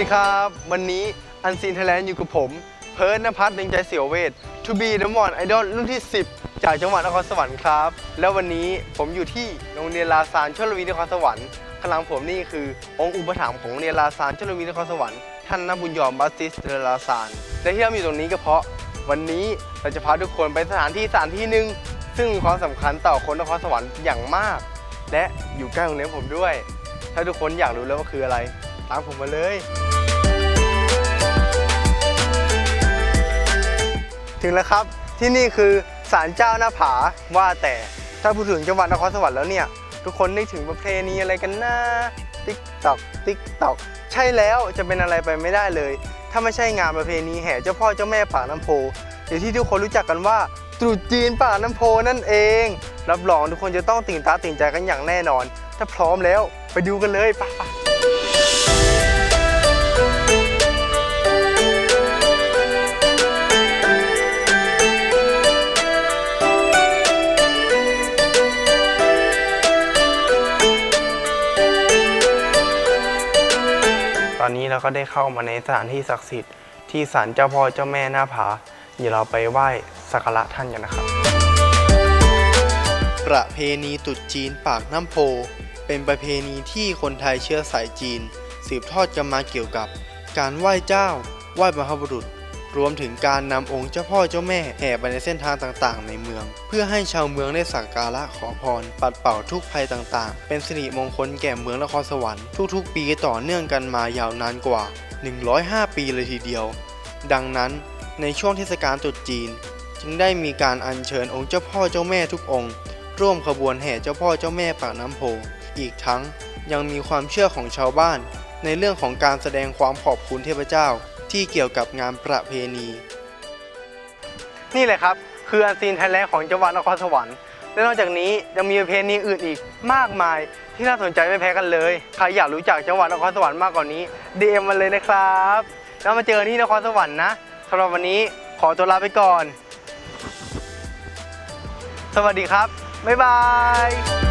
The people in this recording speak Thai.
ดีครับ วันนี้อันซีนไทยแลนด์อยู่กับผม เพิร์นนภัทรเดงใจเสียวเวท To be the one idol รุ่นที่ 10 จากจังหวัดนครสวรรค์ครับ แล้ววันนี้ผมอยู่ที่โรงเรียนลาซานชลวีนครสวรรค์ข้างหลังผมนี่คือ องค์อุปถัมภ์ของโรงเรียนลาซานชลวีนครสวรรค์ท่านนบุญยอมบัสติสเดลาซานและที่เราอยู่ตรงนี้ก็เพราะวันนี้เราจะพาทุกคนไปสถานที่สถานที่หนึ่งซึ่งมีความสำคัญต่อคนนครสวรรค์อย่างมาก และอยู่ใกล้โรงเรียนผมด้วย ถ้าทุกคนอยากรู้แล้วว่าคืออะไร ตามผมมาเลย ถึงแล้วครับที่นี่คือศาลเจ้าหน้าผาว่าแต่ถ้าพูดถึงจังหวัดนครสวรรค์แล้วเนี่ย ทุกคนนึกถึงประเพณีอะไรกันนะติ๊กตอกติ๊กตอกใช่แล้วจะเป็นอะไรไปไม่ได้เลย ถ้าไม่ใช่งานประเพณีแห่เจ้าพ่อเจ้าแม่ปากน้ำโพหรือที่ทุกคนรู้จักกันว่าตรุษจีนปากน้ำโพนั่นเอง รับรองทุกคนจะต้องตื่นตาตื่นใจกันอย่างแน่นอน ถ้าพร้อมแล้วไปดูกันเลยไป ตอนนี้เราก็ได้เข้ามาในสถานที่ศักดิ์สิทธิ์ที่ศาลเจ้าพ่อเจ้าแม่หน้าผา เดี๋ยวเราไปไหว้สักการะท่านกันนะครับ ประเพณีตรุษจีนปากน้ำโพ เป็นประเพณีที่คนไทยเชื้อสายจีน สืบทอดกันมาเกี่ยวกับ การไหว้เจ้า ไหว้บรรพบุรุษ รวมถึงการนำองค์เจ้าพ่อเจ้าแม่แห่ไปในเส้นทางต่างๆ ในเมือง เพื่อให้ชาวเมืองได้สักการะขอพร ปัดเป่าทุกภัยต่างๆ เป็นสิริมงคลแก่เมืองนครสวรรค์ทุกๆ ปีต่อเนื่องกันมายาวนานกว่า 105 ปีเลยทีเดียว ดังนั้นในช่วงเทศกาลตรุษจีน จึงได้มีการอัญเชิญองค์เจ้าพ่อเจ้าแม่ทุกองค์ ร่วมขบวนแห่เจ้าพ่อเจ้าแม่ปากน้ำโพอีกทั้งยังมีความเชื่อของชาวบ้าน ในเรื่องของการแสดงความขอบคุณเทพเจ้า ที่เกี่ยวกับงานประเพณี นี่แหละครับ คืออันซีนไทยแลนด์ของจังหวัดนครสวรรค์และนอกจากนี้ยังมีประเพณีอื่นอีกมากมาย ที่น่าสนใจไม่แพ้กันเลย ใครอยากรู้จักจังหวัดนครสวรรค์มากกว่านี้ DM มาเลยนะครับ แล้วมาเจอกันที่นครสวรรค์นะสำหรับวันนี้ขอตัวลาไปก่อน สวัสดีครับ บ๊ายบาย